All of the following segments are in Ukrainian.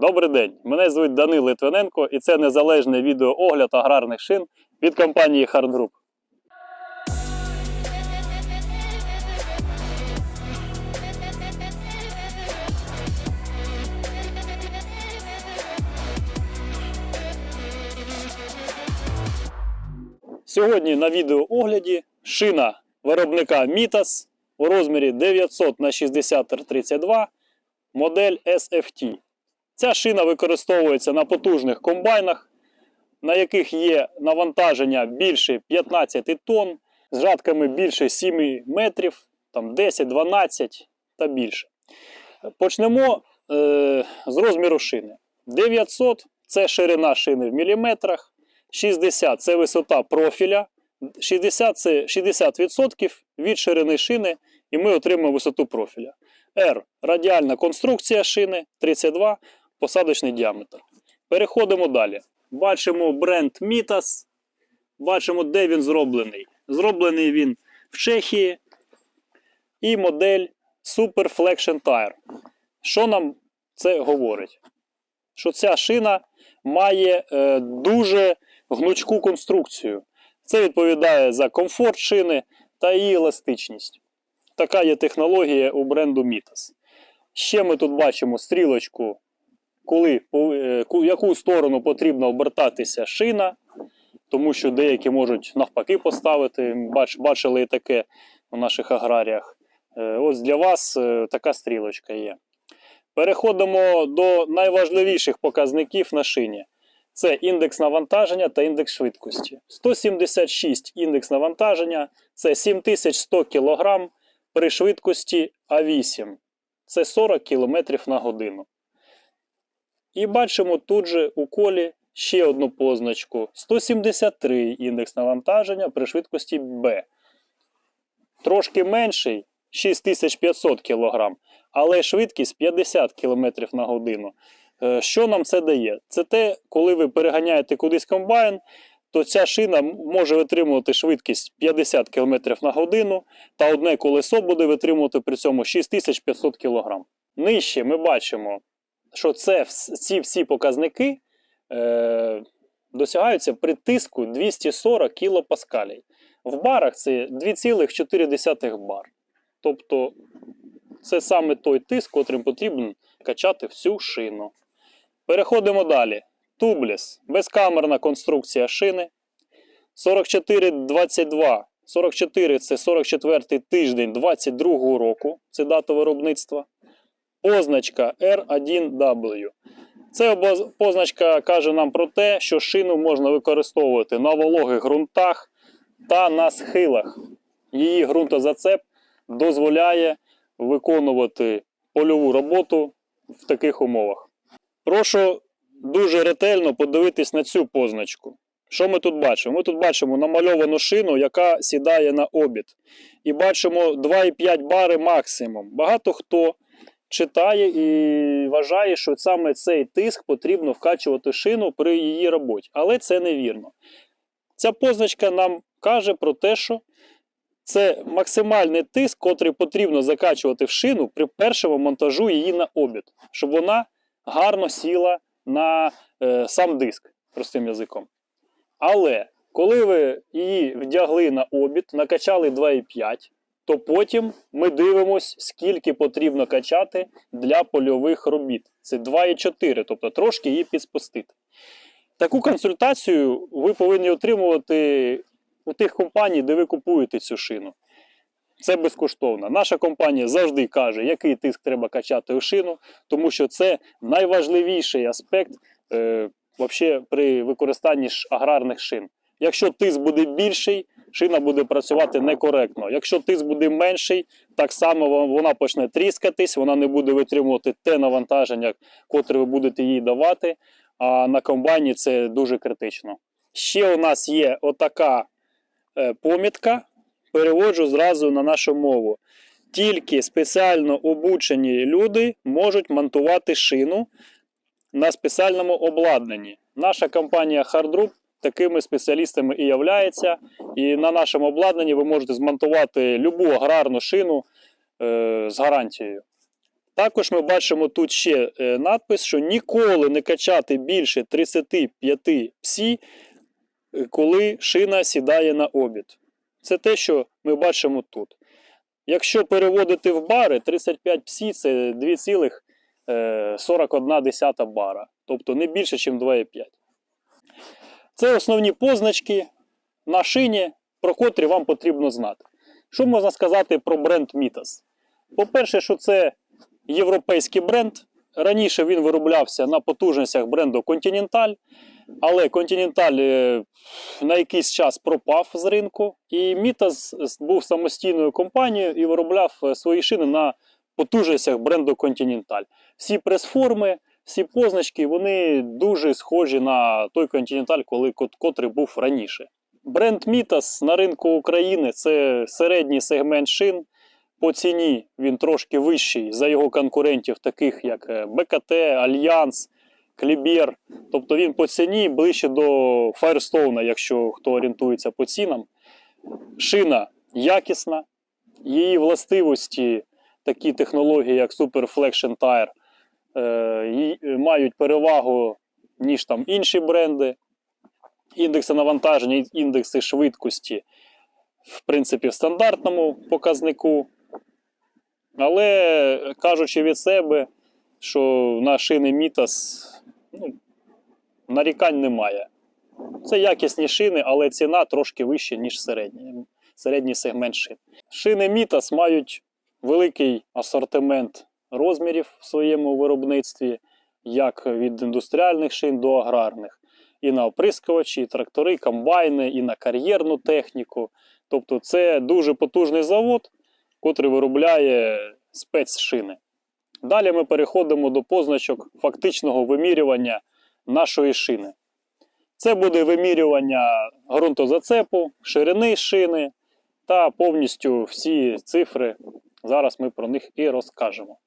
Добрий день, мене звуть Данил Литвиненко і це незалежний відеоогляд аграрних шин від компанії Hard Group. Сьогодні на відеоогляді шина виробника Mitas у розмірі 900 на 60 32 модель SFT. Ця шина використовується на потужних комбайнах, на яких є навантаження більше 15 тонн, з жатками більше 7 метрів, там 10, 12 та більше. Почнемо е, з розміру шини. 900 це ширина шини в міліметрах, 60 це висота профіля, 60 це 60% від ширини шини, і ми отримаємо висоту профіля. R радіальна конструкція шини 32, посадочний діаметр. Переходимо далі. Бачимо бренд Mitas. Бачимо, де він зроблений. Зроблений він в Чехії. І модель Super Flexion Tire. Що нам це говорить? Що ця шина має е, дуже гнучку конструкцію. Це відповідає за комфорт шини та її еластичність. Така є технологія у бренду Mitas. Ще ми тут бачимо стрілочку, коли, е, в яку сторону потрібно обертатися шина, тому що деякі можуть навпаки поставити. Бач, бачили і таке у наших аграріях. Е, Ось для вас е, така стрілочка є. Переходимо до найважливіших показників на шині. Це індекс навантаження та індекс швидкості. 176 індекс навантаження це 7100 кг при швидкості А8. Це 40 км на годину. І бачимо тут же у колі ще одну позначку: 173 індекс навантаження при швидкості Б. Трошки менший 6500 кг, але швидкість 50 км на годину. Е, Що нам це дає? Це те, коли ви переганяєте кудись комбайн, то ця шина може витримувати швидкість 50 км на годину, та одне колесо буде витримувати при цьому 6500 кг. Нижче ми бачимо, що це, ці всі показники е, досягаються при тиску 240 кПа. В барах це 2,4 бар. Тобто це саме той тиск, котрим потрібно качати всю шину. Переходимо далі. Тубліс. Безкамерна конструкція шини. 4422. 44 це 44 тиждень 22 року. Це дата виробництва. Позначка R1W. Це позначка каже нам про те, що шину можна використовувати на вологих ґрунтах та на схилах. Її ґрунтозацеп дозволяє виконувати польову роботу в таких умовах. Прошу дуже ретельно подивитись на цю позначку. Що ми тут бачимо? Ми тут бачимо намальовану шину, яка сідає на обід. І бачимо 2,5 бари максимум. Багато хто читає і вважає, що саме цей тиск потрібно вкачувати шину при її роботі. Але це невірно. Ця позначка нам каже про те, що це максимальний тиск, котрий потрібно закачувати в шину при першому монтажу її на обід, щоб вона гарно сіла на е, сам диск, простим язиком. Але коли ви її вдягли на обід, накачали 2,5, то потім ми дивимось, скільки потрібно качати для польових робіт. Це 2,4, тобто трошки її підспустити. Таку консультацію ви повинні отримувати у тих компаній, де ви купуєте цю шину. Це безкоштовно. Наша компанія завжди каже, який тиск треба качати у шину, тому що це найважливіший аспект е, вообще при використанні аграрних шин. Якщо тиск буде більший, шина буде працювати некоректно. Якщо тиск буде менший, так само вона почне тріскатись, вона не буде витримувати те навантаження, котре ви будете їй давати. А на комбайні це дуже критично. Ще у нас є отака е, помітка. Переводжу зразу на нашу мову. Тільки спеціально обучені люди можуть монтувати шину на спеціальному обладнанні. Наша компанія Hardrup такими спеціалістами і являється. І на нашому обладнанні ви можете змонтувати любу аграрну шину е, з гарантією. Також ми бачимо тут ще е, надпис, що ніколи не качати більше 35 псі, е, коли шина сідає на обід. Це те, що ми бачимо тут. Якщо переводити в бари, 35 псі це 2,41 бара, тобто не більше, ніж 2,5. Це основні позначки на шині, про котрі вам потрібно знати. Що можна сказати про бренд Mitas? По-перше, що це європейський бренд. Раніше він вироблявся на потужностях бренду Continental, але Continental е, на якийсь час пропав з ринку, і Mitas був самостійною компанією і виробляв е, свої шини на потужностях бренду Continental. Всі прес-форми, всі позначки, вони дуже схожі на той Continental, коли, котрий був раніше. Бренд Mitas на ринку України це середній сегмент шин. По ціні він трошки вищий за його конкурентів, таких як е, БКТ, Альянс, Клібер. Тобто він по ціні ближче до Firestone, якщо хто орієнтується по цінам. Шина якісна, її властивості, такі технології, як Super Flexion Tire, мають перевагу, ніж там інші бренди. Індекси навантаження, індекси швидкості, в принципі, в стандартному показнику. Але кажучи від себе, що на шини Мітас ну, нарікань немає. Це якісні шини, але ціна трошки вища, ніж середній, середній сегмент шин. Шини Мітас мають великий асортимент розмірів в своєму виробництві, як від індустріальних шин до аграрних. І на оприскувачі, і трактори, і комбайни, і на кар'єрну техніку. Тобто це дуже потужний завод, котрий виробляє спецшини. Далі ми переходимо до позначок фактичного вимірювання нашої шини. Це буде вимірювання ґрунтозацепу, ширини шини та повністю всі цифри. Зараз ми про них і розкажемо.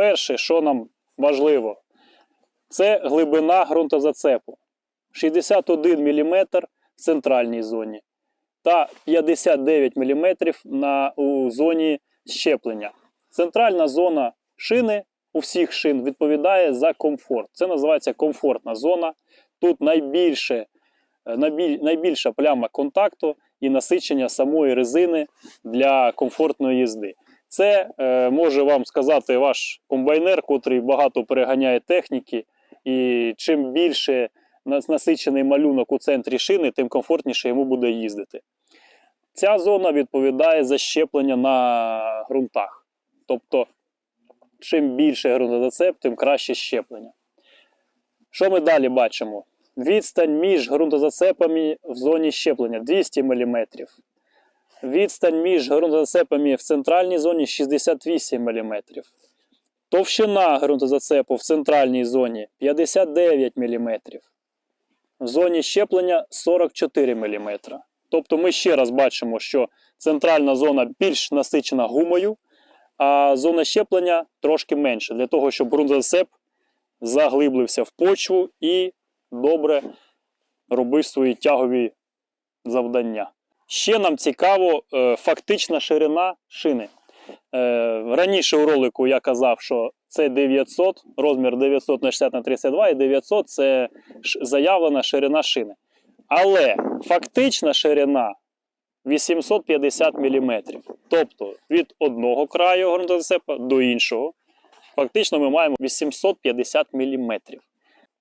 Перше, що нам важливо, це глибина ґрунтозацепу. 61 мм в центральній зоні та 59 мм на, у зоні щеплення. Центральна зона шини у всіх шин відповідає за комфорт. Це називається комфортна зона. Тут найбільше, е, найбіль- найбільша пляма контакту і насичення самої резини для комфортної їзди. Це е, може вам сказати ваш комбайнер, котрий багато переганяє техніки, і чим більше насичений малюнок у центрі шини, тим комфортніше йому буде їздити. Ця зона відповідає за щеплення на ґрунтах. Тобто, чим більше ґрунтозацеп, тим краще щеплення. Що ми далі бачимо? Відстань між ґрунтозацепами в зоні щеплення 200 мм. Відстань між ґрунтозацепами в центральній зоні 68 мм. Товщина ґрунтозацепу в центральній зоні 59 мм. В зоні щеплення 44 мм. Тобто ми ще раз бачимо, що центральна зона більш насичена гумою, а зона щеплення трошки менше, для того, щоб ґрунтозацеп заглиблився в почву і добре робив свої тягові завдання. Ще нам цікаво е, фактична ширина шини. Е, раніше у ролику я казав, що це 900, розмір 900 на 60 на 32 і 900 це заявлена ширина шини. Але фактична ширина 850 мм. Тобто від одного краю ґрунтозацепа до іншого. Фактично ми маємо 850 мм.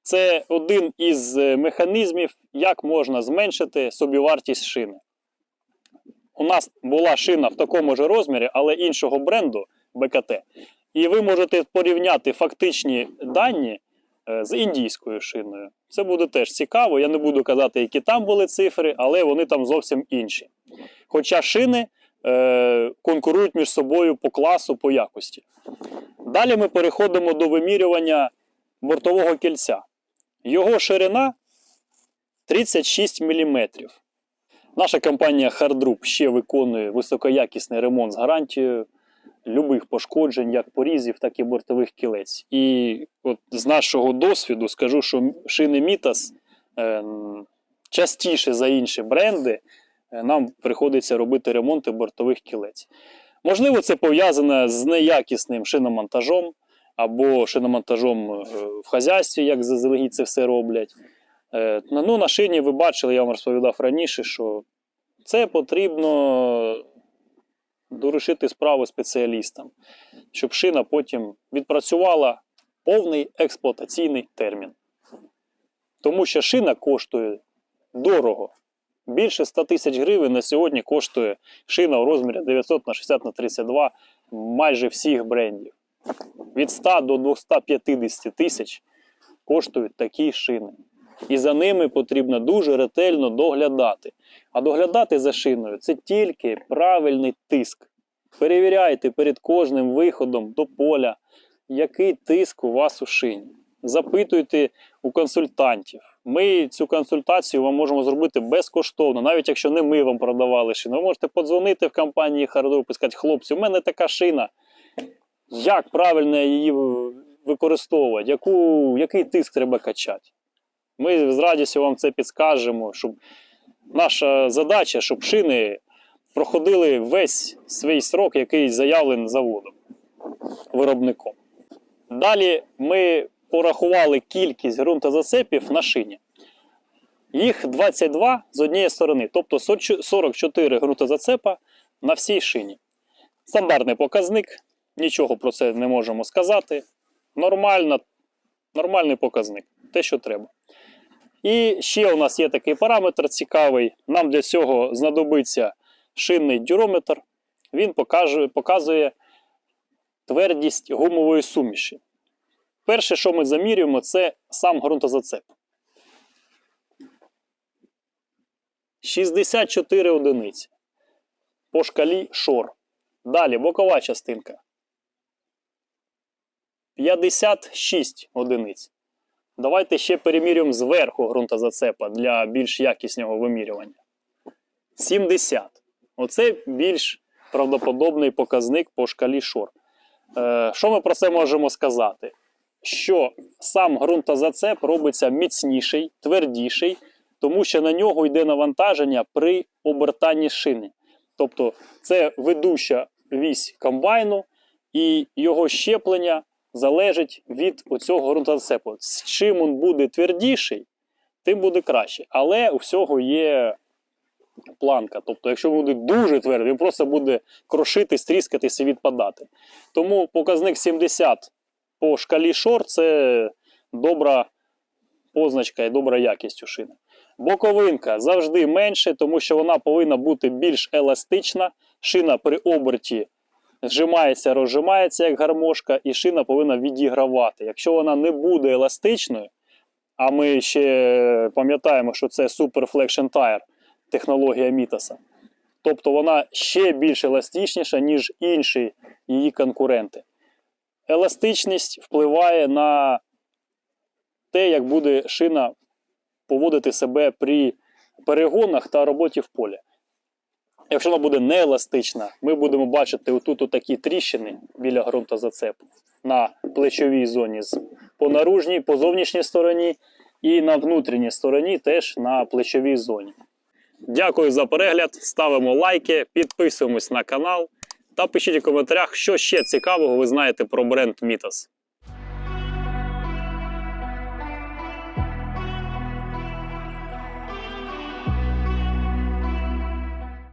Це один із е, механізмів, як можна зменшити собівартість шини. У нас була шина в такому ж розмірі, але іншого бренду БКТ. І ви можете порівняти фактичні дані е, з індійською шиною. Це буде теж цікаво. Я не буду казати, які там були цифри, але вони там зовсім інші. Хоча шини е, конкурують між собою по класу, по якості. Далі ми переходимо до вимірювання бортового кільця. Його ширина 36 мм. Наша компанія Hardrup ще виконує високоякісний ремонт з гарантією любих пошкоджень, як порізів, так і бортових кілець. І от з нашого досвіду скажу, що шини Mitas е, частіше за інші бренди е, нам приходиться робити ремонти бортових кілець. Можливо, це пов'язане з неякісним шиномонтажом, або шиномонтажом е, в хазяйстві, як заздалегідь це все роблять. Е, Ну, на шині ви бачили, я вам розповідав раніше, що це потрібно доручити справу спеціалістам, щоб шина потім відпрацювала повний експлуатаційний термін. Тому що шина коштує дорого. Більше 100 тисяч гривень на сьогодні коштує шина у розмірі 900 на 60 на 32 майже всіх брендів. Від 100 до 250 тисяч коштують такі шини. І за ними потрібно дуже ретельно доглядати. А доглядати за шиною це тільки правильний тиск. Перевіряйте перед кожним виходом до поля, який тиск у вас у шині. Запитуйте у консультантів. Ми цю консультацію вам можемо зробити безкоштовно, навіть якщо не ми вам продавали шину. Ви можете подзвонити в компанії Hardroop і сказати, хлопці, у мене така шина. Як правильно її використовувати, яку, який тиск треба качати? Ми з радістю вам це підскажемо, щоб наша задача, щоб шини проходили весь свій срок, який заявлений заводом, виробником. Далі ми порахували кількість ґрунтозацепів на шині. Їх 22 з однієї сторони, тобто 44 ґрунтозацепа на всій шині. Стандартний показник, нічого про це не можемо сказати. Нормально, нормальний показник, те, що треба. І ще у нас є такий параметр цікавий. Нам для цього знадобиться шинний дюрометр. Він покаже, показує твердість гумової суміші. Перше, що ми замірюємо, це сам ґрунтозацеп. 64 одиниці по шкалі шор. Далі бокова частинка. 56 одиниць. Давайте ще перемірюємо зверху ґрунтозацепа для більш якісного вимірювання. 70. Оце більш правдоподобний показник по шкалі шор. Е, що ми про це можемо сказати? Що сам ґрунтозацеп робиться міцніший, твердіший, тому що на нього йде навантаження при обертанні шини. Тобто це ведуща вісь комбайну, і його щеплення залежить від оцього ґрунтозацепу. З Чим він буде твердіший, тим буде краще. Але у всього є планка. Тобто, якщо буде дуже твердий, він просто буде крошитись, тріскатись і відпадати. Тому показник 70 по шкалі шор це добра позначка і добра якість у шини. Боковинка завжди менше, тому що вона повинна бути більш еластична. Шина при оберті зжимається, розжимається як гармошка, і шина повинна відігравати. Якщо вона не буде еластичною, а ми ще пам'ятаємо, що це Super Flexion Tire, технологія Мітаса, тобто вона ще більш еластичніша, ніж інші її конкуренти. Еластичність впливає на те, як буде шина поводити себе при перегонах та роботі в полі. Якщо вона буде нееластична, ми будемо бачити отут такі тріщини біля ґрунтозацепу на плечовій зоні по наружній, по зовнішній стороні і на внутрішній стороні теж на плечовій зоні. Дякую за перегляд. Ставимо лайки, підписуємось на канал та пишіть у коментарях, що ще цікавого ви знаєте про бренд Мітас.